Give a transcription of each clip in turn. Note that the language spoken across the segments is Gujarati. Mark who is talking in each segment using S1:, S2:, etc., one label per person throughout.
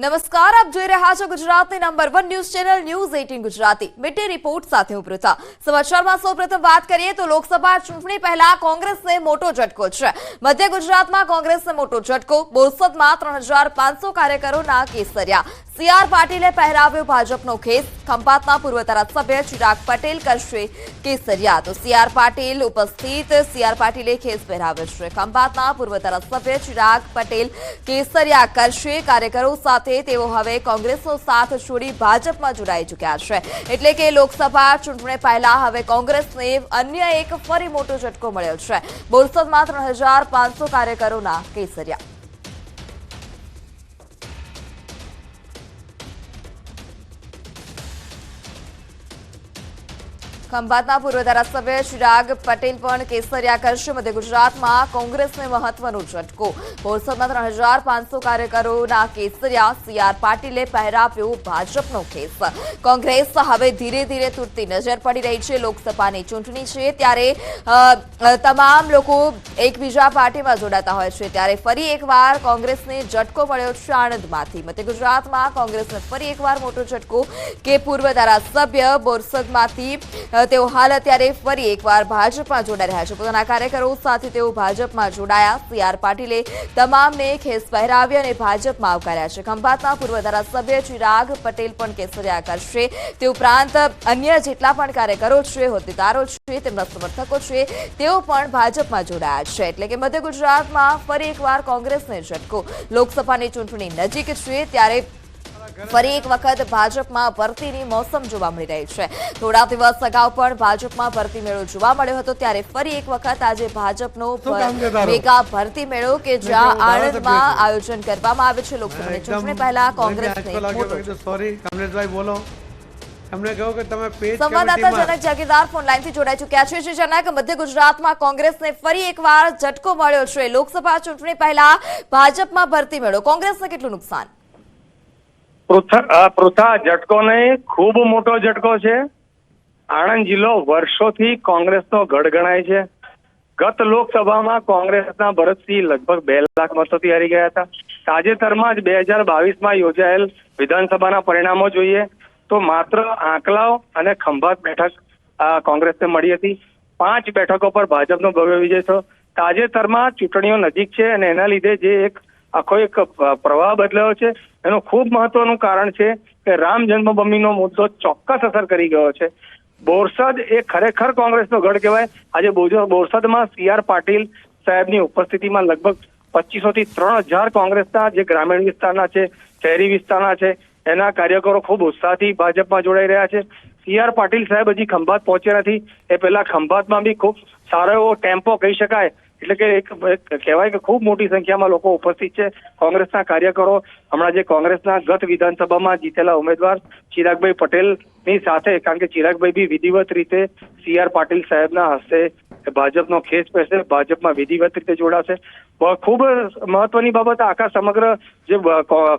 S1: નમસ્કાર, આપ જોઈ રહ્યા છો ગુજરાતની number one news channel news eighteen Gujarati. Midday report સાથે હું પૃથા સમાચારમાં સૌપ્રથમ વાત કરીએ તો લોકસભા ચૂંટણી પહેલા કોંગ્રેસને મોટો ઝટકો છે. મધ્ય ગુજરાતમાં કોંગ્રેસને મોટો ઝટકો. બોરસદમાં ત્રણ કાર્યકરોના કેસર્યા સીઆર પાટીલે પહેરાવ્યો ભાજપનો ખેસ ખંભાતના પૂર્વ ધારાસભ્ય ચિરાગ પટેલ કરશે કેસરિયા તો સીઆર પાટીલ ઉપસ્થિત. સીઆર પાટીલે ખેસ પહેરાવ્યો છે. ખંભાતના પૂર્વ ધારાસભ્ય ચિરાગ પટેલ કેસરિયા કરશે. કાર્યકરો સાથે તેઓ હવે કોંગ્રેસનો સાથ છોડી ભાજપમાં જોડાઈ ચૂક્યા છે. એટલે કે લોકસભા ચૂંટણી પહેલા હવે કોંગ્રેસને અન્ય એક ફરી મોટો ઝટકો મળ્યો છે. બોરસદમાં ત્રણ કાર્યકરોના કેસરિયા. ખંભાતના પૂર્વ ધારાસભ્ય ચિરાગ પટેલ પણ કેસરિયા કરશે. મધ્ય ગુજરાતમાં કોંગ્રેસને મહત્વનો ઝટકો. બોરસદના ત્રણ હજાર પાંચસો કાર્યકરોના કેસરિયા સીઆર પાટીલે પહેરાવ્યો ભાજપનો ખેસ કોંગ્રેસ હવે ધીરે ધીરે તૂટતી નજર પડી રહી છે. લોકસભાની ચૂંટણી છે ત્યારે તમામ લોકો એકબીજા પાર્ટીમાં જોડાતા હોય છે. ત્યારે ફરી એકવાર કોંગ્રેસને ઝટકો મળ્યો છે આણંદમાંથી મધ્ય ગુજરાતમાં કોંગ્રેસને ફરી એકવાર મોટો ઝટકો કે પૂર્વ ધારાસભ્ય બોરસદમાંથી તેઓ હાલ અત્યારે ફરી એકવાર ભાજપમાં જોડાઈ રહ્યા છે. પોતાના કાર્યકરો સાથે તેઓ ભાજપમાં જોડાયા. સીઆર પાટીલે તમામને ખેસ પહેરાવી અને ભાજપમાં આવકાર્યા છે. ખંભાતના પૂર્વ ધારાસભ્ય ચિરાગ પટેલ પણ કેસરિયા કરશે. તે ઉપરાંત અન્ય જેટલા પણ કાર્યકરો છે, હોદ્દેદારો છે, તેમના સમર્થકો છે, તેઓ પણ ભાજપમાં જોડાયા છે. એટલે કે મધ્ય ગુજરાતમાં ફરી એકવાર કોંગ્રેસને ઝટકો. લોકસભાની ચૂંટણી નજીક છે, ત્યારે ફરી એક વખત ભાજપમાં ભરતીની મોસમ જોવા મળી રહી છે. થોડા દિવસ અગાઉ પણ ભાજપમાં ભરતી મેળો જોવા મળ્યો હતો. ત્યારે ફરી એક વખત આજે ભાજપનો? મેગા ભરતી મેળો કે જ્યાં આણંદમાં આયોજન કરવામાં આવે છે. લોકસભાની ચૂંટણી પહેલા કોંગ્રેસ
S2: સોરી કમલેશભાઈ બોલો. એમને કહ્યું કે તમે પેજ
S1: સંવાદદાતા જનક જાગીરદાર ફોન લાઈનથી જોડાઈ ચૂક્યા છે. શ્રી જનક મધ્ય ગુજરાતમાં કોંગ્રેસને ફરી એકવાર ઝટકો મળ્યો છે. લોકસભા ચૂંટણી પહેલા ભાજપમાં ભરતી મેળો. કોંગ્રેસને કેટલું નુકસાન?
S3: પૃથા આ પૃથા ઝટકો નહીં, ખૂબ મોટો ઝટકો છે. આણંદ જિલ્લો વર્ષોથી કોંગ્રેસનો ગઢ ગણાય છે. ગત લોકસભામાં કોંગ્રેસના ભરતસિંહ લગભગ બે લાખ મતોથી હારી ગયા હતા. તાજેતરમાં જ બે હજાર બાવીસમાં યોજાયેલ વિધાનસભાના પરિણામો જોઈએ તો માત્ર આંકલાવ અને ખંભાત બેઠક કોંગ્રેસને મળી હતી. પાંચ બેઠકો પર ભાજપનો ભવ્ય વિજય થયો. તાજેતરમાં ચૂંટણીઓ નજીક છે અને એના લીધે જે એક આખો એક પ્રવાહ બદલાયો છે. એનું ખૂબ મહત્વનું કારણ છે કે રામ જન્મભૂમિનો મુદ્દો ચોક્કસ અસર કરી ગયો છે. બોરસદ એ ખરેખર કોંગ્રેસનો ગઢ કહેવાય. આજે બોરસદમાં સી આર પાટીલ સાહેબની ઉપસ્થિતિમાં લગભગ પચીસો થી ત્રણ હજાર કોંગ્રેસના જે ગ્રામીણ વિસ્તારના છે, શહેરી વિસ્તારના છે, એના કાર્યકરો ખૂબ ઉત્સાહથી ભાજપમાં જોડાઈ રહ્યા છે. સી આર પાટીલ સાહેબ હજી ખંભાત પહોંચ્યા નથી. એ પહેલા ખંભાતમાં બી ખૂબ સારો એવો ટેમ્પો કહી શકાય. એટલે કે એક કહેવાય કે ખૂબ મોટી સંખ્યામાં લોકો ઉપસ્થિત છે. કોંગ્રેસના કાર્યકરો, હમણાં જે કોંગ્રેસના ગત વિધાનસભામાં જીતેલા ઉમેદવાર ચિરાગભાઈ પટેલની સાથે, કારણ કે ચિરાગભાઈ બી વિધિવત રીતે સી આર પાટીલ સાહેબના હસ્તે ભાજપનો ખેસ પહેરશે, ભાજપમાં વિધિવત રીતે જોડાશે. ખૂબ મહત્વની બાબત આખા સમગ્ર જે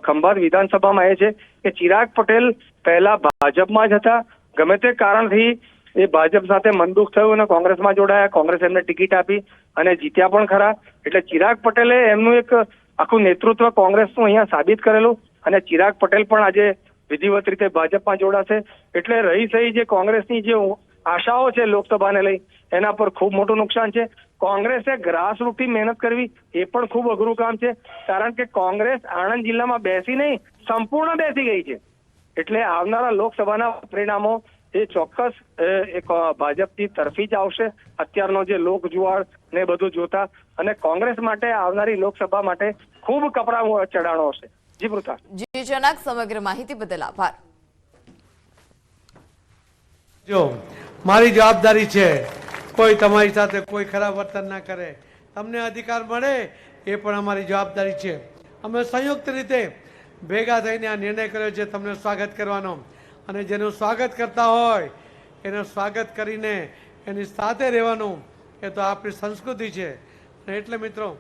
S3: ખંભાત વિધાનસભામાં એ છે કે ચિરાગ પટેલ પહેલા ભાજપમાં જ હતા. ગમે તે કારણથી એ ભાજપ સાથે મનદુખ થયું અને કોંગ્રેસમાં જોડાયા. કોંગ્રેસ એમને ટિકિટ આપી. અને જીત્યા પણ ખરા. એટલે ચિરાગ પટેલે એમનું એક આખું નેતૃત્વ કોંગ્રેસનું અહીંયા સાબિત કરેલું અને ચિરાગ પટેલ પણ આજે વિધિવત રીતે ભાજપમાં જોડાશે. એટલે રહી સહી જે કોંગ્રેસની જે આશાઓ છે લોકસભાને લઈ, એના પર ખૂબ મોટું નુકસાન છે. કોંગ્રેસે ગ્રાસરૂટથી મહેનત કરવી એ પણ ખૂબ અઘરું કામ છે. કારણ કે કોંગ્રેસ આણંદ જિલ્લામાં બેસી નહીં, સંપૂર્ણ બેસી ગઈ છે. એટલે આવનારા લોકસભાના પરિણામો એ ચોક્કસ એક ભાજપની તરફી જ આવશે. અત્યારનો જે લોક જુવાળ ને બધું જોતા અને કોંગ્રેસ માટે આવનારી લોકસભા માટે ખૂબ કપરા ચડાણો હશે. જી પૃથા
S1: જી જનક સમગ્ર માહિતી બદલ આભાર.
S2: જો મારી જવાબદારી છે કોઈ તમારી સાથે કોઈ ખરાબ વર્તન ના કરે. તમને અધિકાર મળે એ પણ અમારી જવાબદારી છે. અમે સંયુક્ત રીતે ભેગા થઈને આ નિર્ણય કર્યો છે તમને સ્વાગત કરવાનો. અને જેનું સ્વાગત કરતા હોય, એનું સ્વાગત કરીને એની સાથે રહેવાનું એ તો આપણી સંસ્કૃતિ છે. એટલે મિત્રો,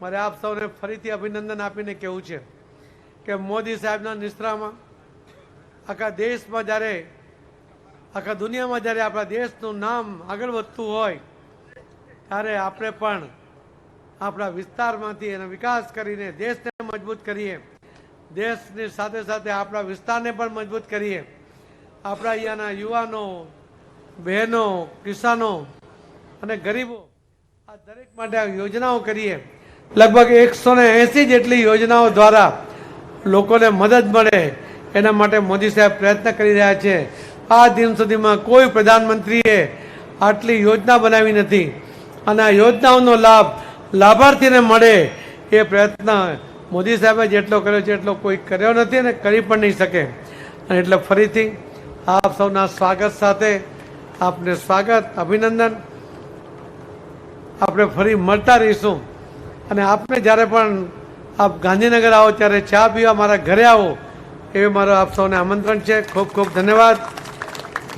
S2: મારે આપ સૌને ફરીથી અભિનંદન આપીને કહેવું છે કે મોદી સાહેબના નિશ્રામાં આખા દેશમાં જ્યારે, આખા દુનિયામાં જ્યારે આપણા દેશનું નામ આગળ વધતું હોય, ત્યારે આપણે પણ આપણા વિસ્તારમાંથી એનો વિકાસ કરીને દેશને મજબૂત કરીએ. દેશની સાથે સાથે આપણા વિસ્તારને પણ મજબૂત કરીએ. આપણા અહીંયાના યુવાનો, બહેનો, કિસાનો અને ગરીબો આ દરેક માટે યોજનાઓ કરીએ. લગભગ એકસો ને એંસી જેટલી યોજનાઓ દ્વારા લોકોને મદદ મળે. એના માટે મોદી સાહેબ પ્રયત્ન કરી રહ્યા છે. આ દિન સુધીમાં કોઈ પ્રધાનમંત્રીએ આટલી યોજના બનાવી નથી. અને આ યોજનાઓનો લાભ લાભાર્થીને મળે એ પ્રયત્ન મોદી સાહેબે જેટલો કર્યો છે એટલો કોઈ કર્યો નથી અને કરી પણ નહીં શકે. અને એટલે ફરીથી આપ સૌના સ્વાગત સાથે આપને સ્વાગત, અભિનંદન. આપણે ફરી મળતા રહીશું. અને આપને જ્યારે પણ આપ ગાંધીનગર આવો, ત્યારે ચા પીવા મારા ઘરે આવો એવું મારું આપ સૌને આમંત્રણ છે. ખૂબ ખૂબ ધન્યવાદ.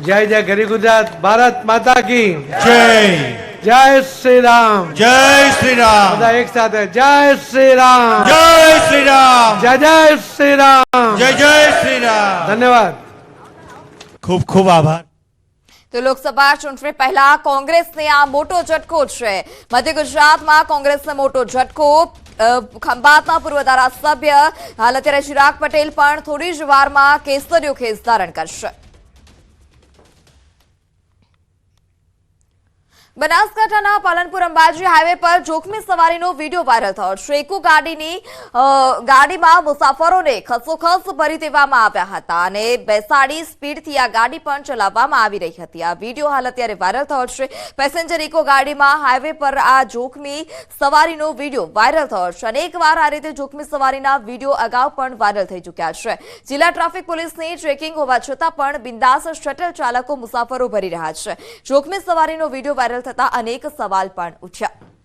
S2: જય જય ગરી ગુજરાત. ભારત માતા કી.
S4: જય.
S2: જય શ્રી રામ
S4: જય શ્રી રામ
S2: બધા એક સાથે જય શ્રી રામ
S4: જય શ્રી રામ
S2: જય જય શ્રી રામ
S4: જય જય શ્રી રામ
S2: ધન્યવાદ.
S4: ખૂબ ખૂબ આભાર.
S1: તો લોકસભા ચૂંટણી પહેલા કોંગ્રેસને આ મોટો ઝટકો છે. મધ્ય ગુજરાતમાં કોંગ્રેસને મોટો ઝટકો ખંભાતના પૂર્વ ધારાસભ્ય હાલ અત્યારે ચિરાગ પટેલ પણ થોડી જ વારમાં કેસરીયો ખેસ ધારણ કરશે. બનાસકાંઠાના પાલનપુર અંબાજી હાઈવે પર જોખમી સવારીનો વીડિયો વાયરલ થયો. છે ગાડીની ગાડીમાં મુસાફરોને ખસોખસ ભરી દેવામાં આવ્યા હતા અને બેસાડી સ્પીડથી આ ગાડી પણ ચલાવવામાં આવી રહી હતી. આ વીડિયો હાલ અત્યારે વાયરલ થયો છે. પેસેન્જર ઇકો ગાડીમાં હાઈવે પર આ જોખમી સવારીનો વીડિયો વાયરલ થયો છે. અનેકવાર આ રીતે જોખમી સવારીના વીડિયો અગાઉ પણ વાયરલ થઈ ચૂક્યા છે. જિલ્લા ટ્રાફિક પોલીસની ટ્રેકિંગ હોવા છતાં પણ બિંદાસ શટલ ચાલકો મુસાફરો ભરી રહ્યા છે. જોખમી સવારીનો વીડિયો વાયરલ થતા અનેક સવાલ પણ ઉઠ્યા.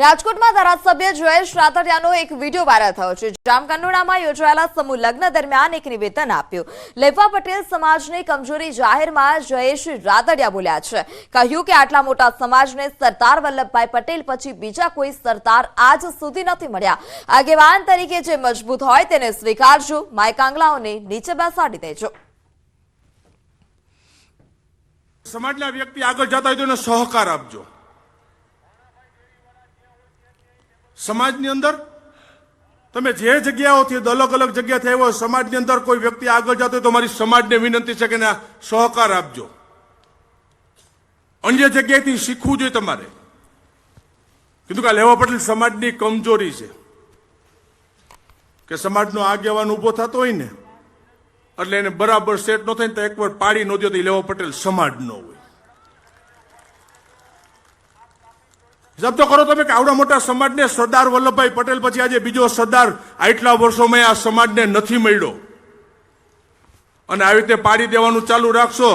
S1: રાજકોટમાં ધારાસભ્ય જયેશ રાતડિયાનો એક વીડિયો વાયરલ થયો છે. જામકંડોળામાં યોજાયેલા સમૂહ લગ્ન દરમિયાન એક નિવેદન આપ્યું. લેફા પટેલ સમાજની કમજોરી જાહેરમાં જયેશ રાતડિયા બોલ્યા છે. કહ્યું કે આટલા મોટા સમાજને સરદાર વલ્લભભાઈ પટેલ પછી બીજા કોઈ સરદાર આજ સુધી નથી મળ્યા. આગેવાન તરીકે જે મજબૂત હોય તેને સ્વીકારજો. માયકાંગલાઓને નીચે બેસાડી દેજો.
S5: સમાજના વ્યક્તિ આગળ જતા હોય તો સહકાર આપજો. સમાજની અંદર? તમે જે જગ્યાઓથી અલગ અલગ જગ્યાથી આવ્યો સમાજની અંદર કોઈ વ્યક્તિ આગળ જતો હોય તો મારી સમાજને વિનંતી છે કે સહકાર આપજો. અન્ય જગ્યાએથી શીખવું જોઈએ તમારે. કીધું કે લેવા પટેલ સમાજની કમજોરી છે. કે સમાજનો આગેવાન ઊભો થતો હોય ને, એટલે એને બરાબર સેટ ન થાય ને તો એકવાર પાડી ન દો તો લેવા પટેલ સમાજનો હોય. હિસાબ કરો તમે કે આવડા મોટા સમાજને સરદાર વલ્લભભાઈ પટેલ પછી આજે બીજો સરદાર આટલા વર્ષોમાં આ સમાજને નથી મળ્યો. અને આવી રીતે પાડી દેવાનું ચાલુ રાખશો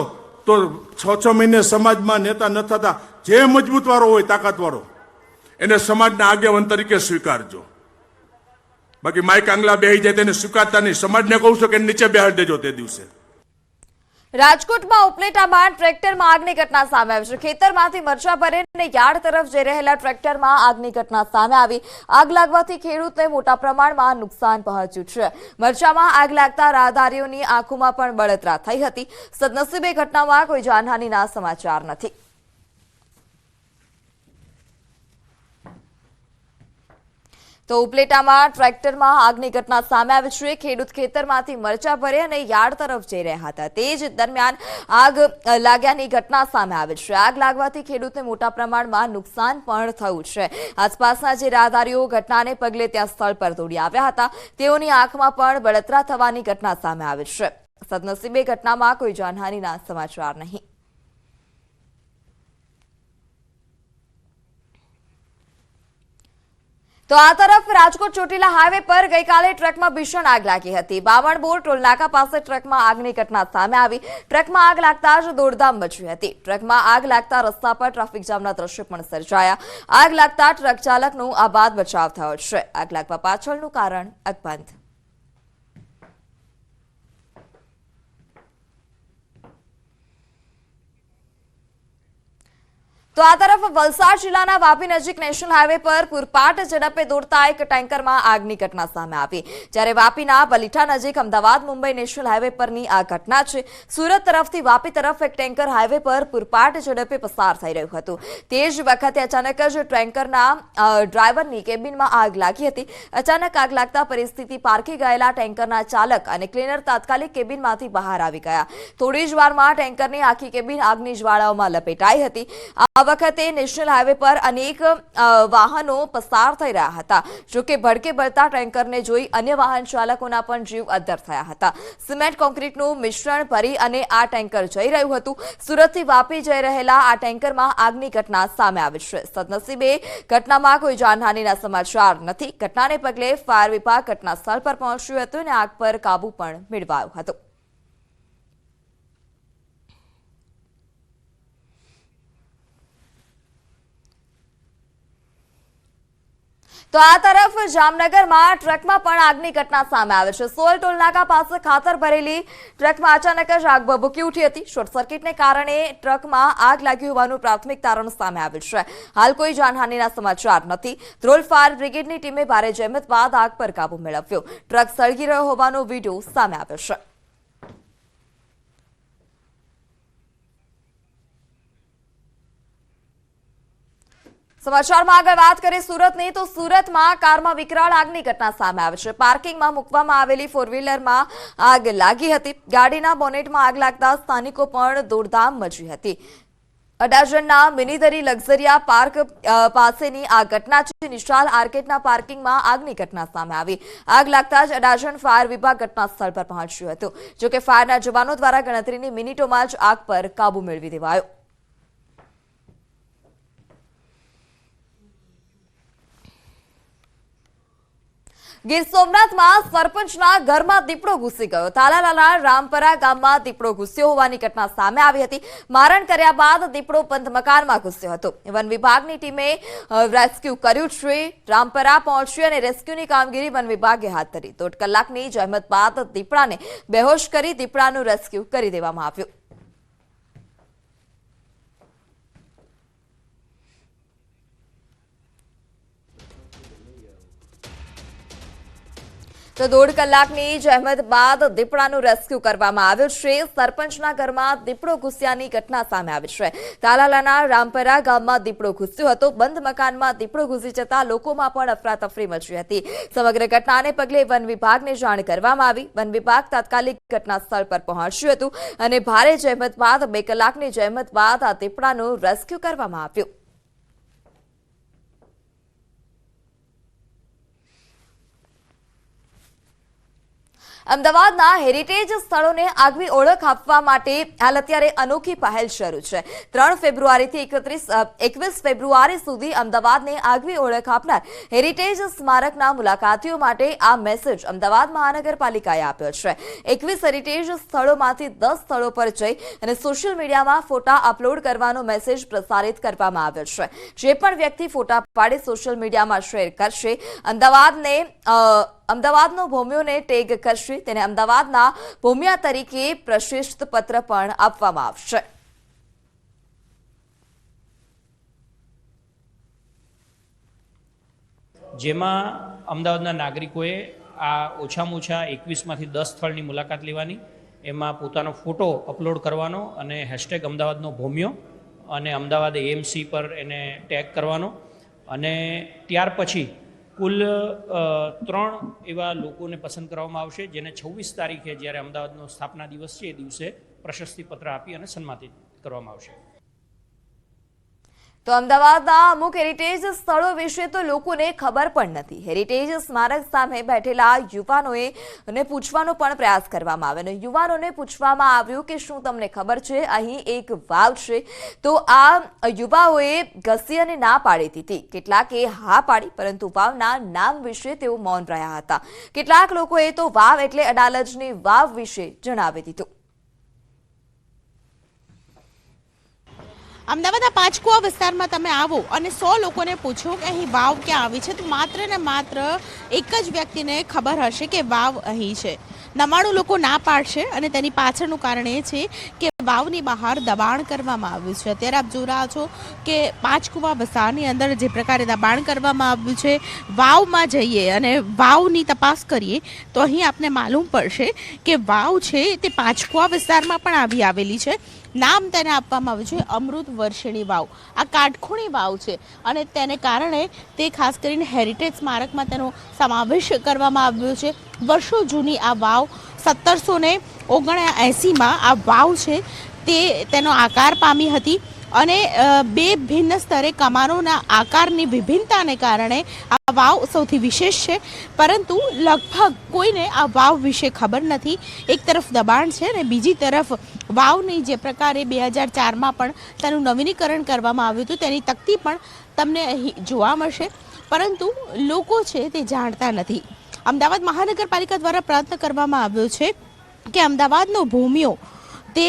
S5: તો છ છ મહિને સમાજમાં નેતા ન થતા જે મજબૂત વાળો હોય તાકાત વાળો એને સમાજના આગેવાન તરીકે સ્વીકારજો. બાકી માઇક આંગલા બેહી જાય તેને સ્વીકારતા નહીં. સમાજને કહું છું કે નીચે બેહાડી દેજો તે દિવસે.
S1: રાજકોટમાં ઉપલેટામાં ટ્રેક્ટરમાં આગની ઘટના સામે આવી છે. ખેતરમાંથી મરચા ભરીને યાર્ડ તરફ જઈ રહેલા ટ્રેક્ટરમાં આગની ઘટના સામે આવી. આગ લાગવાથી ખેડૂતને મોટા પ્રમાણમાં નુકસાન પહોંચ્યું છે. મરચામાં આગ લાગતા રાહદારીઓની આંખોમાં પણ બળતરા થઈ હતી. સદનસીબે ઘટનામાં કોઈ જાનહાનિના સમાચાર નથી. તો ઉપલેટામાં ટ્રેક્ટરમાં આગની ઘટના સામે આવી છે. ખેડૂત ખેતરમાંથી મરચા ભરે અને યાર્ડ તરફ જઈ રહ્યા હતા. તે જ દરમિયાન આગ લાગ્યાની ઘટના સામે આવી છે. આગ લાગવાથી ખેડૂતને મોટા પ્રમાણમાં નુકસાન પણ થયું છે. આસપાસના જે રાહદારીઓ ઘટનાને પગલે ત્યાં સ્થળ પર દોડી આવ્યા હતા. તેઓની આંખમાં પણ બળતરા થવાની ઘટના સામે આવી છે. સદનસીબે ઘટનામાં કોઈ જાનહાનિના સમાચાર નહીં. તો આ તરફ રાજકોટ ચોટીલા હાઈવે પર ગઈકાલે ટ્રકમાં ભીષણ આગ લાગી હતી. બાવણબોર ટોલનાકા પાસે ટ્રકમાં આગની ઘટના સામે આવી. ટ્રકમાં આગ લાગતા જ દોડધામ મચી હતી. ટ્રકમાં આગ લાગતા રસ્તા પર ટ્રાફિક જામના દ્રશ્યો પણ સર્જાયા. આગ લાગતા ટ્રક ચાલકનું આબાદ બચાવ થયો છે. આગ લાગવા પાછળનું કારણ અકબંધ. તો આ તરફ વલસાડ જિલ્લાના વાપી નજીક નેશનલ હાઈવે પર પૂરપાટ ઝડપે દોડતા એક ટેન્કરમાં આગની ઘટના સામે આવી. જ્યારે વાપીના બલીઠા નજીક અમદાવાદ મુંબઈ નેશનલ હાઈવે પરની આ ઘટના છે, સુરત તરફથી વાપી તરફ એક ટેન્કર હાઈવે પર પૂરપાટ ઝડપે પસાર થઈ રહ્યું હતું. તે જ વખતે અચાનક જ ટેન્કરના ડ્રાઈવરની કેબિનમાં આગ લાગી હતી. અચાનક આગ લાગતા પરિસ્થિતિ પારખી ગયેલા ટેન્કરના ચાલક અને ક્લીનર તાત્કાલિક કેબિનમાંથી બહાર આવી ગયા. થોડી જ વારમાં ટેન્કરની આખી કેબિન આગની જ્વાળાઓમાં લપેટાઈ હતી. વખતે નેશનલ હાઈવે પર અનેક વાહનો પસાર થઈ રહ્યા હતા. જોકે ભડકે ભરતા ટેન્કરને જોઈ અન્ય વાહન ચાલકોના પણ જીવ અદ્ધર થયા હતા. સિમેન્ટ કોન્ક્રીટનું મિશ્રણ ભરી અને આ ટેન્કર જઈ રહ્યું હતું. સુરતથી વાપી જઈ રહેલા આ ટેન્કરમાં આગની ઘટના સામે આવી છે. સદનસીબે ઘટનામાં કોઈ જાનહાનિના સમાચાર નથી. ઘટનાને પગલે ફાયર વિભાગ ઘટના સ્થળ પર પહોંચ્યું હતું અને આગ પર કાબુ પણ મેળવાયો હતો. તો આ તરફ જામનગરમાં ટ્રકમાં પણ આગની ઘટના સામે આવે છે. સોલ ટોલનાકા પાસે ખાતર ભરેલી ટ્રકમાં અચાનક જ આગ ભભૂકી ઉઠી હતી. શોર્ટ સર્કિટને કારણે ટ્રકમાં આગ લાગી હોવાનું પ્રાથમિક તારણ સામે આવ્યું છે. હાલ કોઈ જાનહાનિના સમાચાર નથી. ધ્રોલ ફાયર બ્રિગેડની ટીમે ભારે જહેમત બાદ આગ પર કાબુ મેળવ્યો. ટ્રક સળગી રહ્યો હોવાનો વીડિયો સામે આવ્યો છે. સમાચારમાં આગળ વાત કરીએ સુરતની, તો સુરતમાં કારમાં વિકરાળ આગની ઘટના સામે આવે છે. પાર્કિંગમાં મૂકવામાં આવેલી ફોર વ્હીલરમાં આગ લાગી હતી. ગાડીના બોનેટમાં આગ લાગતા સ્થાનિકો પણ દોડધામ મચી હતી. અડાજણના મિનીધરી લક્ઝરિયા પાર્ક પાસેની આ ઘટના છે નિશાલ આર્કેટના પાર્કિંગમાં આગની ઘટના સામે આવી. આગ લાગતા જ અડાજણ ફાયર વિભાગ ઘટના સ્થળ પર પહોંચ્યું હતું. જોકે ફાયરના જવાનો દ્વારા ગણતરીની મિનિટોમાં જ આગ પર કાબુ મેળવી દેવાયો. ગીર સોમનાથમાં સરપંચના ઘરમાં દીપડો ઘૂસી ગયો. તાલાલાના રામપરા ગામમાં દીપડો ઘૂસ્યો હોવાની ઘટના સામે આવી હતી. મારણ કર્યા બાદ દીપડો પંથ મકાનમાં ઘૂસ્યો હતો. વન વિભાગની ટીમે રેસ્ક્યુ કર્યું છે. રામપરા પહોંચી અને રેસ્ક્યુની કામગીરી વન વિભાગે હાથ ધરી. દોઢ કલાકની જહેમત બાદ દીપડાને બેહોશ કરી દીપડાનું રેસ્ક્યુ કરી દેવામાં આવ્યું. તો દોઢ કલાકની જહેમત બાદ દીપડાનું રેસ્ક્યુ કરવામાં આવ્યું છે. સરપંચના ઘરમાં દીપડો ઘૂસ્યાની ઘટના સામે આવી છે. તાલાલાના રામપરા ગામમાં દીપડો ઘૂસ્યો હતો. બંધ મકાનમાં દીપડો ઘૂસી જતા લોકોમાં પણ અફરાતફરી મચી હતી. સમગ્ર ઘટનાને પગલે વન વિભાગને જાણ કરવામાં આવી. વન વિભાગ તાત્કાલિક ઘટના સ્થળ પર પહોંચ્યું હતું અને ભારે જહેમત બાદ, બે કલાકની જહેમત બાદ આ દીપડાનું રેસ્ક્યુ કરવામાં આવ્યું. અમદાવાદના હેરિટેજ સ્થળોને આગવી ઓળખ આપવા માટે હાલ અત્યારે અનોખી પહેલ શરૂ છે. ત્રણ ફેબ્રુઆરીથી એકત્રીસ એકવીસ ફેબ્રુઆરી સુધી અમદાવાદને આગવી ઓળખ આપનાર હેરિટેજ સ્મારકના મુલાકાતીઓ માટે આ મેસેજ અમદાવાદ મહાનગરપાલિકાએ આપ્યો છે. એકવીસ હેરિટેજ સ્થળોમાંથી દસ સ્થળો પર જઈ અને સોશિયલ મીડિયામાં ફોટા અપલોડ કરવાનો મેસેજ પ્રસારિત કરવામાં આવ્યો છે. જે પણ વ્યક્તિ ફોટા પાડી સોશિયલ મીડિયામાં શેર કરશે, અમદાવાદને અમદાવાદનો ભૂમિઓને ટેગ કરશે. તેને અમદાવાદના ભૂમિયા તરીકે પ્રશિષ્ટ પત્ર પણ આપવામાં આવશે.
S6: જેમાં અમદાવાદના નાગરિકોએ આ ઓછામાં ઓછા એકવીસમાંથી દસ સ્થળની મુલાકાત લેવાની, એમાં પોતાનો ફોટો અપલોડ કરવાનો અને હેશટેગ અમદાવાદનો ભૂમિયો અને અમદાવાદ એએમસી પર એને ટેગ કરવાનો. અને ત્યાર પછી કુલ ત્રણ એવા લોકોને પસંદ કરવામાં આવશે, જેને છવ્વીસ તારીખે જ્યારે અમદાવાદનો સ્થાપના દિવસ છે, એ દિવસે પ્રશસ્તિપત્ર આપી અને સન્માનિત કરવામાં આવશે.
S1: તો અમદાવાદના અમુક હેરિટેજ સ્થળો વિશે તો લોકોને ખબર પણ નથી. હેરિટેજ સ્મારક સામે બેઠેલા યુવાનોએ ને પૂછવાનો પણ પ્રયાસ કરવામાં આવ્યો. યુવાનોને પૂછવામાં આવ્યું કે શું તમને ખબર છે? અહીં એક વાવ છે. તો આ યુવાઓએ ઘસી અને ના પાડી દીધી. કેટલાકે હા પાડી, પરંતુ વાવના નામ વિશે તેઓ મૌન રહ્યા હતા. કેટલાક લોકોએ તો વાવ એટલે અડાલજની વાવ વિશે જણાવી દીધું.
S7: અમદાવાદના પાંચકુવા વિસ્તારમાં તમે આવો અને સો લોકોને પૂછો કે અહીં વાવ ક્યાં આવી છે, તો માત્ર ને માત્ર એક જ વ્યક્તિને ખબર હશે કે વાવ અહીં છે. નવાણું લોકો ના પાડશે અને તેની પાછળનું કારણ એ છે કે વાવની બહાર દબાણ કરવામાં આવ્યું છે. અત્યારે આપ જોઈ રહ્યા છો કે પાંચકુવા વિસ્તારની અંદર જે પ્રકારે દબાણ કરવામાં આવ્યું છે, વાવમાં જઈએ અને વાવની તપાસ કરીએ, તો અહીં આપને માલુમ પડશે કે વાવ છે તે પાંચકુવા વિસ્તારમાં પણ આવી આવેલી છે. નામ તેને આપવામાં આવ્યું છે અમૃત વર્ષિણી વાવ. આ કાટખૂણી વાવ છે અને તેને કારણે તે ખાસ કરીને હેરિટેજ સ્મારકમાં તેનો સમાવેશ કરવામાં આવ્યો છે. વર્ષો જૂની આ વાવ સત્તરસો ને ઓગણએંસીમાં આ વાવ છે, તે તેનો આકાર પામી હતી અને બે ભિન્ન સ્તરે કમાનોના આકારની વિભિન્નતાને કારણે આ વાવ સૌથી વિશેષ છે. પરંતુ લગભગ કોઈને આ વાવ વિશે ખબર નથી. એક તરફ દબાણ છે અને બીજી તરફ વાવની જે પ્રકારે બે હજાર ચારમાં પણ તેનું નવીનીકરણ કરવામાં આવ્યું હતું, તેની તકતી પણ તમને અહીં જોવા મળશે. પરંતુ લોકો છે તે જાણતા નથી. અમદાવાદ મહાનગરપાલિકા દ્વારા પ્રયત્ન કરવામાં આવ્યો છે કે અમદાવાદનો ભૂમિયો તે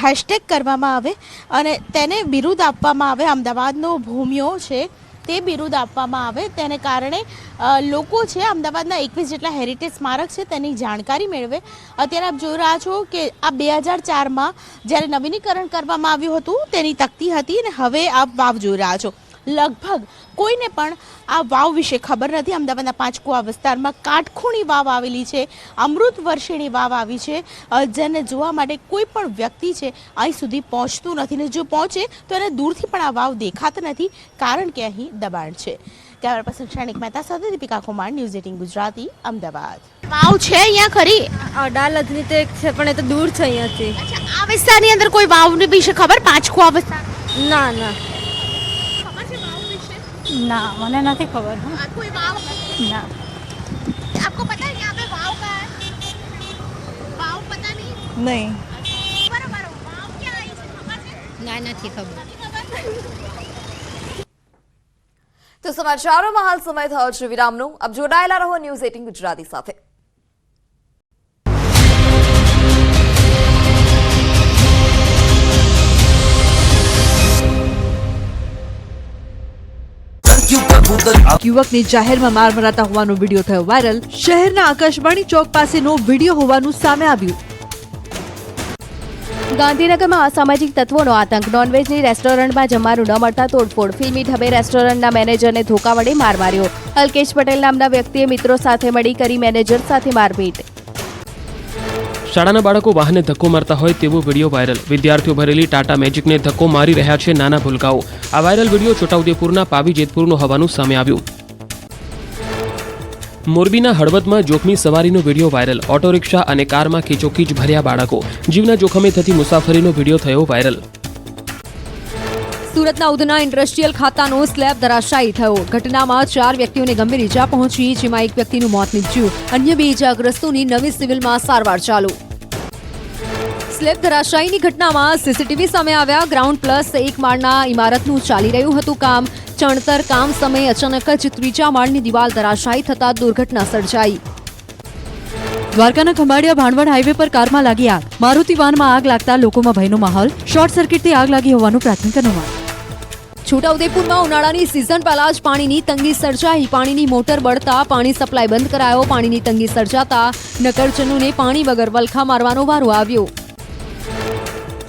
S7: હેશટેગ કરવામાં આવે અને તેને બિરુદ આપવામાં આવે. અમદાવાદનો ભૂમિયો છે તે બિરુદ આપવામાં આવે. તેને કારણે લોકો છે અમદાવાદના એકવીસ જેટલા હેરિટેજ સ્મારક છે તેની જાણકારી મેળવે. અત્યારે આપ જોઈ રહ્યા છો કે આ બે હજાર ચારમાં જ્યારે નવીનીકરણ કરવામાં આવ્યું હતું, તેની તકતી હતી અને હવે આપ વાવ જોઈ રહ્યા છો. લગભગ કોઈને પણ આ વાવ વિશે ખબર નથી. અમદાવાદના પાંચકુવા વિસ્તારમાં કાટખૂણી વાવ આવેલી છે. અમૃત વર્ષિણી વાવ આવી છે. જેને જોવા માટે કોઈ પણ વ્યક્તિ છે અહીં સુધી પહોંચતું નથી ને જો પહોંચે તો એને દૂરથી પણ આ વાવ દેખાત નથી કારણ કે અહીં દબાણ છે. કેમેરા પર્સન ક્ષણિક મહેતા સાથે દીપિકા કુમાર ન્યૂઝ એટીન ગુજરાતી અમદાવાદ. વાવ છે અહીંયા ખરી?
S8: અડાલજની તો એક છે પણ એ તો દૂર છે અહીંયાથી.
S7: આ વિસ્તારની અંદર કોઈ વાવની વિશે ખબર? પાંચકુવા વિસ્તાર
S8: ના ના.
S9: ના મને નથી ખબર
S7: કોઈ વાવ
S9: ના.
S7: આપકો પતા હે
S9: નહીં?
S7: ખબર છે?
S8: ના નથી ખબર.
S1: તો સમાચારોમાં હાલ સમય થયો છે વિરામનો. અબ જોડાયેલા રહો ન્યૂઝ એટીન ગુજરાતી સાથે.
S10: યુવકને જાહેરમાં માર મરાતા હોવાનો વીડિયો થયો વાયરલ. શહેરના આકાશવાણી ચોક પાસેનો વીડિયો હોવાનું સામે આવ્યું.
S8: ગાંધીનગરમાં અસામાજિક તત્વોનો આતંક. નોનવેજની રેસ્ટોરન્ટમાં જમવાનું ન મળતા તોડફોડ. ફિલ્મી ઢબે રેસ્ટોરન્ટના મેનેજરને ધોકા વડે માર માર્યો. અલ્કેશ પટેલ નામના વ્યક્તિએ મિત્રો સાથે મળી કરી મેનેજર સાથે મારપીટ.
S11: શાળાના બાળકો વાહને ધક્કો મારતા હોય તેવો વીડિયો વાયરલ. વિદ્યાર્થીઓ ભરેલી ટાટા મેજિકને ધક્કો મારી રહ્યા છે નાના ભૂલકાઓ. આ વાયરલ વીડિયો છોટાઉદેપુરના પાવી જેતપુરનો હોવાનું સામે આવ્યું. મોરબીના હળવદમાં જોખમી સવારીનો વીડિયો વાયરલ. ઓટો રિક્ષા અને કારમાં ખીચોખીચ ભર્યા બાળકો. જીવના જોખમે થતી મુસાફરીનો વીડિયો થયો વાયરલ.
S10: સુરતના ઉધના ઇન્ડસ્ટ્રીયલ ખાતાનો સ્લેબ ધરાશાયી થયો. ઘટનામાં ચાર વ્યક્તિઓને ગંભીર ઇજા પહોંચી, જેમાં એક વ્યક્તિનું મોત નીપજ્યું. અન્ય બે ઇજાગ્રસ્તોની નવી સિવિલમાં સારવાર ચાલુ. સ્લેબ ધરાશાયીની ઘટનામાં સીસીટીવી સામે આવ્યા. ગ્રાઉન્ડ પ્લસ એક માળના ઇમારતનું ચાલી રહ્યું હતું કામ. ચણતર કામ સમયે અચાનક જ ત્રીજા માળની દિવાલ ધરાશાયી થતા દુર્ઘટના સર્જાઈ. દ્વારકાના ખંભાળિયા ભાણવડ હાઈવે પર કારમાં લાગી આગ. મારુતિ વાનમાં આગ લાગતા લોકોમાં ભયનો માહોલ. શોર્ટ સર્કિટથી આગ લાગી હોવાનું પ્રાથમિક અનુમાન. છોટાઉદેપુરમાં ઉનાળાની સિઝન પહેલા જ પાણીની તંગી સર્જાઈ. પાણીની મોટર બળતા પાણી સપ્લાય બંધ કરાયો. પાણીની તંગી સર્જાતા નગરજનોને પાણી વગર વલખા મારવાનો વારો આવ્યો.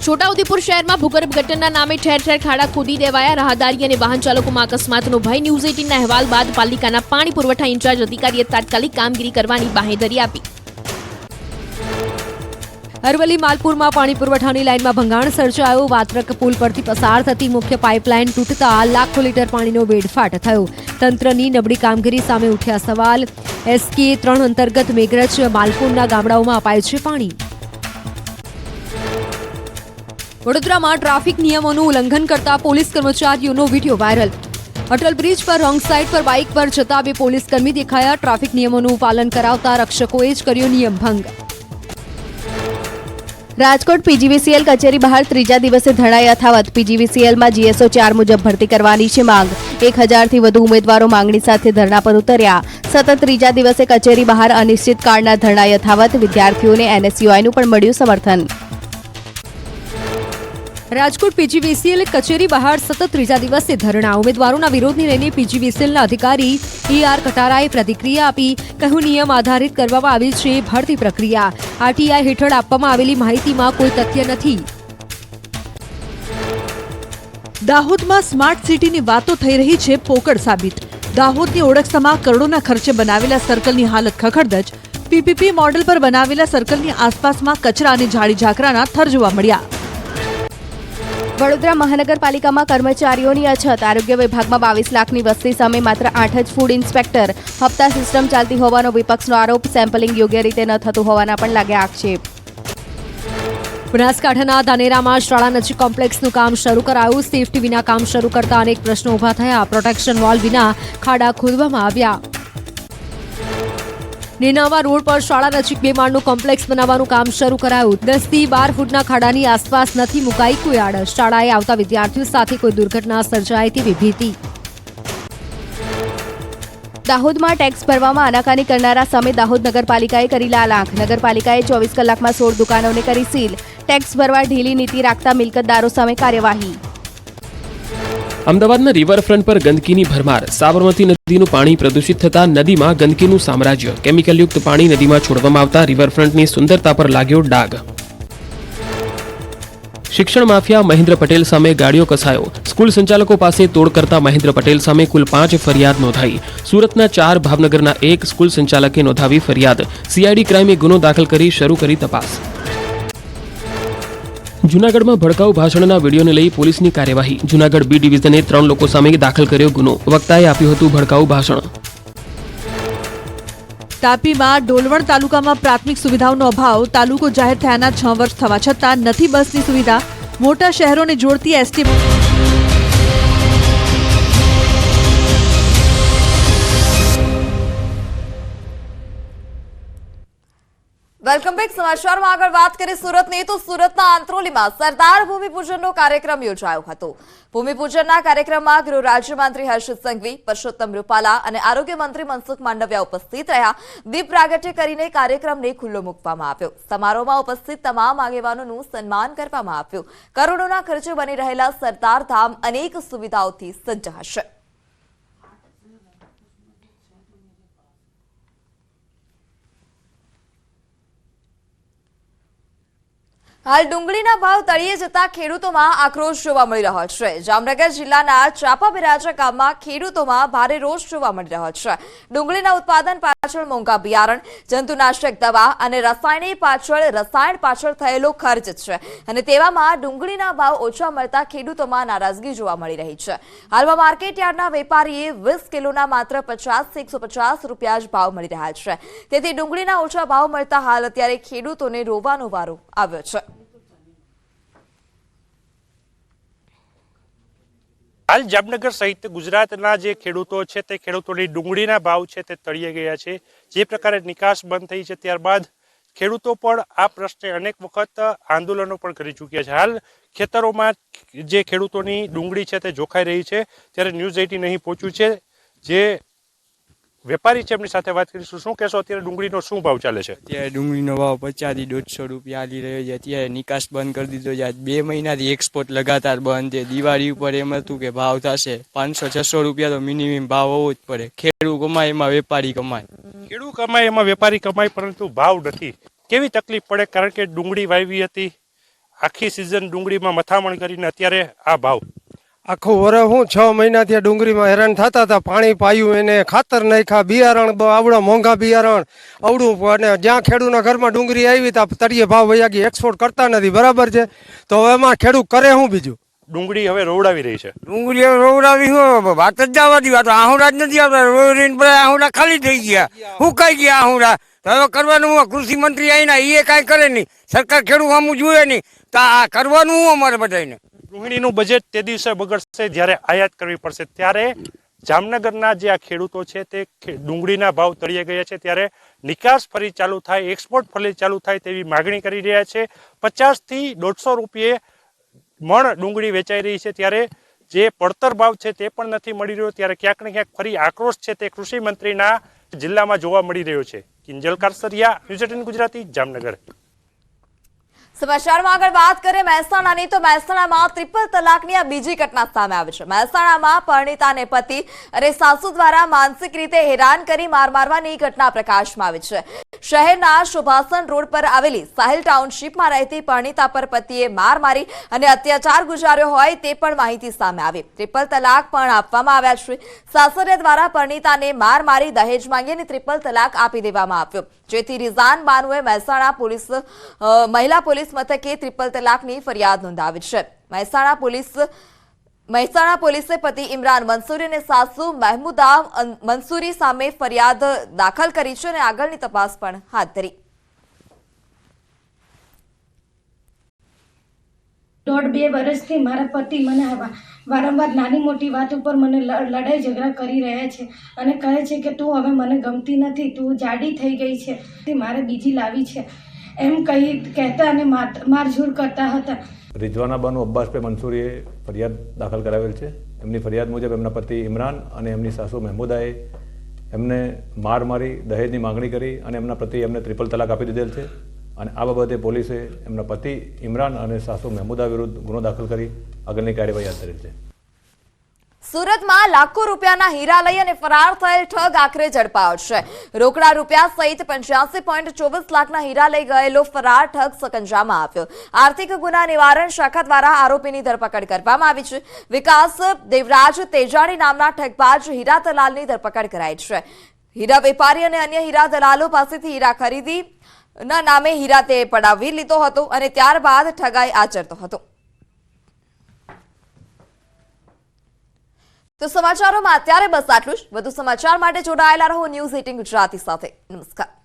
S8: છોટાઉદેપુર શહેરમાં ભૂગર્ભ ગટરના નામે ઠેર ઠેર ખાડા ખોદી દેવાયા. રાહદારી અને વાહન ચાલકોમાં અકસ્માતનો ભય. ન્યૂઝ એટીનના અહેવાલ બાદ પાલિકાના પાણી પુરવઠા ઇન્ચાર્જ અધિકારીએ તાત્કાલિક કામગીરી કરવાની બાહેધરી આપી.
S10: અરવલ્લી માલપુરમાં પાણી પુરવઠાની લાઇનમાં ભંગાણ સર્જાયું. વાત્રક પુલ પરથી પસાર થતી મુખ્ય પાઇપલાઇન તૂટતા લાખો લીટર પાણીનો વેડફાટ થયો. તંત્રની નબળી કામગીરી સામે ઉઠ્યા સવાલ. એસકે ત્રણ અંતર્ગત મેઘરજ માલપુરના ગામડાઓમાં અપાય છે પાણી. વડોદરામાં ટ્રાફિક નિયમોનું ઉલ્લંઘન કરતા પોલીસ કર્મચારીઓનો વીડિયો વાયરલ. અટલ બ્રિજ પર રોંગ સાઇડ પર બાઇક પર જતા બે પોલીસ કર્મી દેખાયા. ટ્રાફિક નિયમોનું પાલન કરાવતા રક્ષકોએ જ કર્યો નિયમ ભંગ
S8: રાજકોટ પીજીવીસીએલ કચેરી બહાર ત્રીજા દિવસે ધરણા યથાવત. પીજીવીસીએલમાં જીએસઓ ચાર મુજબ ભરતી કરવાની છે માંગ. એક હજારથી વધુ ઉમેદવારો માંગણી સાથે ધરણા પર ઉતર્યા. સતત ત્રીજા દિવસે કચેરી બહાર અનિશ્ચિત કાળના ધરણા યથાવત. વિદ્યાર્થીઓને એનએસયુઆઈનું પણ મળ્યું સમર્થન.
S10: રાજકોટ પીજીવીસીએલ કચેરી બહાર સતત ત્રીજા દિવસે ધરણા. ઉમેદવારોના વિરોધને લઈને પીજીવીસીએલના અધિકારી એ આર કટારાએ પ્રતિક્રિયા આપી, કહ્યું નિયમ આધારિત કરવામાં આવી છે, ભરતી પ્રક્રિયા. આરટીઆઈ હેઠળ આપવામાં આવેલી માહિતીમાં કોઈ તથ્ય નથી.
S9: દાહોદમાં સ્માર્ટ સિટીની વાતો થઈ રહી છે, પોકળ સાબિત. દાહોદની ઓળખસમાં કરોડોના ખર્ચે બનાવેલા સર્કલની હાલત ખખડદજ પીપીપી મોડેલ પર બનાવેલા સર્કલની આસપાસમાં કચરા અને ઝાડી ઝાકરાના થર જોવા મળ્યા.
S8: વડોદરા મહાનગરપાલિકામાં કર્મચારીઓની અછત. આરોગ્ય વિભાગમાં બાવીસ લાખની વસ્તી સામે માત્ર આઠ જ ફૂડ ઇન્સ્પેક્ટર. હપ્તા સિસ્ટમ ચાલતી હોવાનો વિપક્ષનો આરોપ. સેમ્પલિંગ યોગ્ય રીતે ન થતું હોવાના પણ લાગ્યા આક્ષેપ.
S10: બનાસકાંઠાના ધાનેરામાં શાળા નજીક કોમ્પ્લેક્સનું કામ શરૂ કરાયું. સેફટી વિના કામ શરૂ કરતા અનેક પ્રશ્નો ઊભા થયા. પ્રોટેક્શન વોલ વિના ખાડા ખોદવામાં આવ્યા. નેનાવા રોડ પર શાળા નજીક બે માળનું કોમ્પ્લેક્સ બનાવવાનું કામ શરૂ કરાયું. દસથી બાર ફૂટના ખાડાની આસપાસ નથી મુકાઈ કોઈ આડસ. શાળાએ આવતા વિદ્યાર્થીઓ સાથે કોઈ દુર્ઘટના સર્જાય તેવી ભીતિ.
S8: દાહોદમાં ટેક્સ ભરવામાં આનાકાની કરનારા સામે દાહોદ નગરપાલિકાએ કરી લાલ નગરપાલિકાએ ચોવીસ કલાકમાં સોળ દુકાનોને કરી સીલ. ટેક્સ ભરવા ઢીલી નીતિ રાખતા મિલકતદારો સામે કાર્યવાહી.
S11: અમદાવાદના રિવરફ્રન્ટ પર ગંદકીની ભરમાર. સાબરમતી નદીનું પાણી પ્રદૂષિત થતા નદીમાં ગંદકીનું સામ્રાજ્ય. કેમિકલયુક્ત પાણી નદીમાં છોડવામાં આવતા રિવરફ્રન્ટની સુંદરતા પર લાગ્યો ડાઘ. શિક્ષણ માફિયા મહેન્દ્ર પટેલ સામે ગાડીઓ કસાયો. સ્કૂલ સંચાલકો પાસે તોડ કરતા મહેન્દ્ર પટેલ સામે કુલ પાંચ ફરિયાદ નોંધાઈ. સુરતના ચાર ભાવનગરના એક સ્કૂલ સંચાલકે નોંધાવી ફરિયાદ. સીઆઈડી ક્રાઇમે ગુનો દાખલ કરી શરૂ કરી તપાસ. જૂનાગઢમાં ભડકાઉ ભાષણના વિડીયોને લઈ પોલીસની કાર્યવાહી. જૂનાગઢ બી ડિવિઝને ત્રણ લોકો સામે દાખલ કર્યો ગુનો. વક્તાએ આપ્યું હતું ભડકાઉ ભાષણ.
S9: તાપીમાં ડોલવણ તાલુકામાં પ્રાથમિક સુવિધાઓનો અભાવ. તાલુકો જાહેર થયાના છ વર્ષ થવા છતાં નથી બસની સુવિધા. મોટા શહેરોને જોડતી એસટી
S1: વેલકમ બેક સમાચારમાં આગળ વાત કરીએ સુરતની. તો સુરતના આંત્રોલીમાં સરદાર ભૂમિપૂજનનો કાર્યક્રમ યોજાયો હતો. ભૂમિપૂજનના કાર્યક્રમમાં ગૃહ રાજ્યમંત્રી હર્ષિત સંઘવી, પરસોત્તમ રૂપાલા અને આરોગ્ય મંત્રી મનસુખ માંડવિયા ઉપસ્થિત રહ્યા. દીપ પ્રાગટ્ય કરીને કાર્યક્રમને ખુલ્લો મૂકવામાં આવ્યો. સમારોહમાં ઉપસ્થિત તમામ આગેવાનોનું સન્માન કરવામાં આવ્યું. કરોડોના ખર્ચે બની રહેલા સરદાર ધામ અનેક સુવિધાઓથી સજ્જ હશે. હાલ ડુંગળીના ભાવ તળિયે જતા ખેડૂતોમાં આક્રોશ જોવા મળી રહ્યો છે. જામનગર જિલ્લાના ચાપાબિરાજા ગામમાં ખેડૂતોમાં ભારે રોષ જોવા મળી રહ્યો છે. ડુંગળીના ઉત્પાદન પાછળ મોંઘા બિયારણ, જંતુનાશક દવા અને રસાયણી પાછળ, રસાયણ પાછળ થયેલો ખર્ચ છે. અને તેવામાં ડુંગળીના ભાવ ઓછા મળતા ખેડૂતોમાં નારાજગી જોવા મળી રહી છે. હાલમાં માર્કેટ યાર્ડના વેપારીએ વીસ કિલોના માત્ર પચાસ, એકસો પચાસ રૂપિયા જ ભાવ મળી રહ્યા છે. તેથી ડુંગળીના ઓછા ભાવ મળતા હાલ અત્યારે ખેડૂતોને રોવાનો વારો આવ્યો છે.
S12: હાલ જામનગર સહિત ગુજરાતના જે ખેડૂતો છે તે ખેડૂતોની ડુંગળીના ભાવ છે તે તળિયે ગયા છે. જે પ્રકારે નિકાસ બંધ થઈ છે ત્યારબાદ ખેડૂતો પણ આ પ્રશ્ને અનેક વખત આંદોલનો પણ કરી ચૂક્યા છે. હાલ ખેતરોમાં જે ખેડૂતોની ડુંગળી છે તે જોખાઈ રહી છે. ત્યારે ન્યૂઝ એટીન અહીં પહોંચ્યું છે. જે વેપારી છે એમની સાથે વાત કરીશું. શું કહેશો અત્યારે ડુંગળીનો શું ભાવ ચાલે છે?
S13: અત્યારે ડુંગળીનો ભાવ પચાસથી દોઢસો રૂપિયા હાલી રહ્યો છે. અત્યારે નિકાસ બંધ કરી દીધો છે. બે મહિનાથી એક્સપોર્ટ લગાતાર બંધ છે. દિવાળી ઉપર એમ હતું કે ભાવ થશે પાંચસો છસો રૂપિયા તો મિનિમમ ભાવ હોવો જ પડે. ખેડૂત કમાય એમાં વેપારી કમાય.
S12: ખેડૂત કમાય એમાં વેપારી કમાય પરંતુ ભાવ નથી. કેવી તકલીફ પડે? કારણ કે ડુંગળી વાવી હતી. આખી સિઝન ડુંગળીમાં મથામણ કરીને અત્યારે આ ભાવ
S2: આખું વરે હું છ મહિનાથી આ ડુંગળીમાં હેરાન થતા હતા. પાણી પાયું એને ખાતર નાખ્યા બિયારણ આવડા મોંઘા બિયારણ આવડું અને જ્યાં ખેડૂતના ઘરમાં ડુંગળી આવી ત્યાં તળિયે ભાવ વૈયા ગઈ એક્સપોર્ટ કરતા નથી. બરાબર છે? તો હવે એમાં ખેડૂત કરે શું બીજું?
S12: ડુંગળી હવે રોવડાવી રહી છે.
S13: ડુંગળી રોવડાવી હું વાત જ જવા દી વાત આહુડા જ નથી આવતા. રોવડીને પડે આહુડા ખાલી થઈ ગયા. હું કઈ ગયા આહુડા? હવે કરવાનું હું કૃષિ મંત્રી આવીને એ કાંઈ કરે નહીં. સરકાર ખેડૂત આમ જોઈએ નહીં. તો આ કરવાનું હું અમારે બધાને
S12: ડુંગળીનું બજેટ તે દિવસે બગડશે જ્યારે આયાત કરવી પડશે. ત્યારે જામનગરના જે આ ખેડૂતો છે તે ડુંગળીના ભાવ તળિયે ગયા છે. ત્યારે નિકાસ ફરી ચાલુ થાય એક્સપોર્ટ ફરી ચાલુ થાય તેવી માગણી કરી રહ્યા છે. પચાસથી દોઢસો રૂપિયે મણ ડુંગળી વેચાઈ રહી છે. ત્યારે જે પડતર ભાવ છે તે પણ નથી મળી રહ્યો. ત્યારે ક્યાંક ને ક્યાંક ફરી આક્રોશ છે તે કૃષિ મંત્રીના જિલ્લામાં જોવા મળી રહ્યો છે. કિંજલ કારસરિયા, ન્યૂઝ ગુજરાતી, જામનગર.
S1: સમાચારમાં આગળ વાત કરીએ મહેસાણાની, તો મહેસાણામાં ત્રિપલ તલાકની આ બીજી ઘટના સામે આવી છે. મહેસાણામાં પરણિતાને પતિ અને સાસુ દ્વારા માનસિક રીતે હેરાન કરી માર મારવાની ઘટના પ્રકાશમાં આવી છે. શહેરના શુભાસન રોડ પર આવેલી સાહિલ ટાઉનશીપમાં રહેતી પરણિતા પર પતિએ માર મારી અને અત્યાચાર ગુજાર્યો હોય તે પણ માહિતી સામે આવી. ત્રિપલ તલાક પણ આપવામાં આવ્યા છે. સાસરે દ્વારા પરણિતાને માર મારી દહેજ માંગીને ત્રિપલ તલાક આપી દેવામાં આવ્યો. જેથી રિઝાન બાનુએ મહેસાણા પોલીસ મહિલા પોલીસ મથકે ત્રિપલ તલાકની ફરિયાદ નોંધાવી છે. મહેસાણા પોલીસ મહેસાણા પોલીસે પતિ ઇમરાન મંસૂરી અને સાસુ મહેમુદા મંસૂરી સામે ફરિયાદ દાખલ કરી છે અને આગળની તપાસ પણ હાથ ધરી.
S14: દોઢ બે વર્ષથી મારા પતિ મને વારંવાર નાની મોટી વાત ઉપર મને લડાઈ ઝઘડા કરી રહ્યા છે અને કહે છે કે તું હવે મને ગમતી નથી, તું જાડી થઈ ગઈ છે. તે મારે બીજી લાવી છે. એમ કહી કહેતા અને મારઝૂર કરતા હતા.
S15: રિઝવાના બાનુ અબ્બાસભાઈ મંસૂરીએ ફરિયાદ દાખલ કરાવેલ છે. એમની ફરિયાદ મુજબ એમના પતિ ઇમરાન અને એમની સાસુ મહેમૂદાએ એમને માર મારી દહેજની માંગણી કરી અને એમના પતિ એમને ત્રિપલ તલાક આપી દીધેલ છે. અને આ બાબતે પોલીસે એમના પતિ ઇમરાન અને સાસુ મહેમૂદા વિરુદ્ધ ગુનો દાખલ કરી આગળની કાર્યવાહી હાથ ધરેલ છે.
S1: સુરતમાં લાખો રૂપિયાના હીરા લઈ અને ફરાર થયેલ ઠગ આખરે ઝડપાયો છે. રોકડા રૂપિયા સહિત પંચ્યાસી પોઈન્ટ ચોવીસ લાખના હીરા લઈ ગયેલો ફરાર ઠગ સકંજામાં આવ્યો. આર્થિક ગુના નિવારણ શાખા દ્વારા આરોપીની ધરપકડ કરવામાં આવી છે. વિકાસ દેવરાજ તેજાણી નામના ઠગબાજ હીરા દલાલની ધરપકડ કરાઈ છે. હીરા વેપારી અને અન્ય હીરા દલાલો પાસેથી હીરા ખરીદી ના નામે હીરા તે પડાવી લીધો હતો અને ત્યારબાદ ઠગાઈ આચરતો હતો. તો સમાચારોમાં અત્યારે બસ આટલું જ. વધુ સમાચાર માટે જોડાયેલા રહો ન્યૂઝ એટીન ગુજરાતી સાથે. નમસ્કાર.